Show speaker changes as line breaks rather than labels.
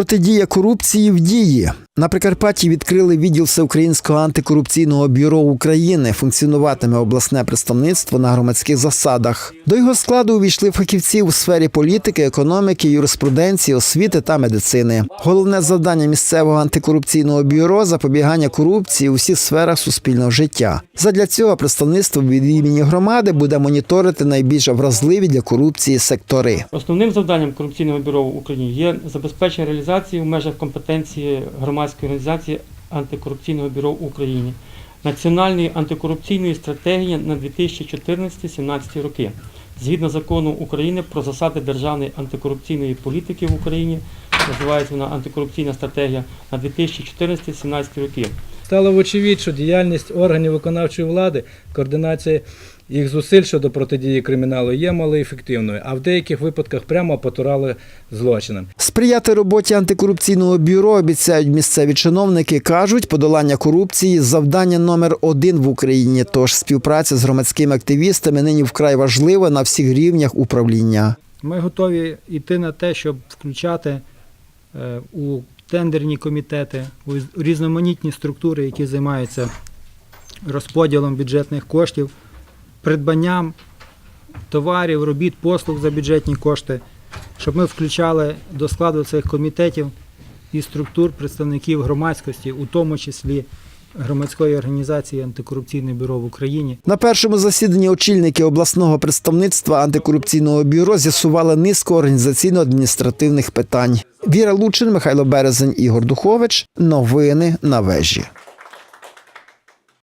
Протидія корупції в дії. На Прикарпатті відкрили відділ Всеукраїнського антикорупційного бюро України. Функціонуватиме обласне представництво на громадських засадах. До його складу увійшли фахівці у сфері політики, економіки, юриспруденції, освіти та медицини. Головне завдання місцевого антикорупційного бюро запобігання корупції у всіх сферах суспільного життя. Задля цього представництво від імені громади буде моніторити найбільш вразливі для корупції сектори.
Основним завданням корупційного бюро в Україні є забезпечення реалізації в межах компетенції громадської організації антикорупційного бюро України, національної антикорупційної стратегії на 2014-2017 роки, згідно закону України про засади державної антикорупційної політики в Україні, називається вона антикорупційна стратегія на 2014-2017 роки.
Стало вочевидь, що діяльність органів виконавчої влади, координація їх зусиль щодо протидії криміналу є малоефективною, а в деяких випадках прямо потурали злочинам.
Сприяти роботі антикорупційного бюро обіцяють місцеві чиновники. кажуть, подолання корупції завдання номер один в Україні. Тож співпраця з громадськими активістами нині вкрай важлива на всіх рівнях управління.
Ми готові йти на те, щоб включати у тендерні комітети, у різноманітні структури, які займаються розподілом бюджетних коштів, придбанням товарів, робіт, послуг за бюджетні кошти, щоб ми включали до складу цих комітетів і структур представників громадськості, у тому числі громадської організації Антикорупційне бюро в Україні.
На першому засіданні очільники обласного представництва антикорупційного бюро з'ясували низку організаційно-адміністративних питань. Віра Лучин, Михайло Березень, Ігор Духович. Новини на вежі.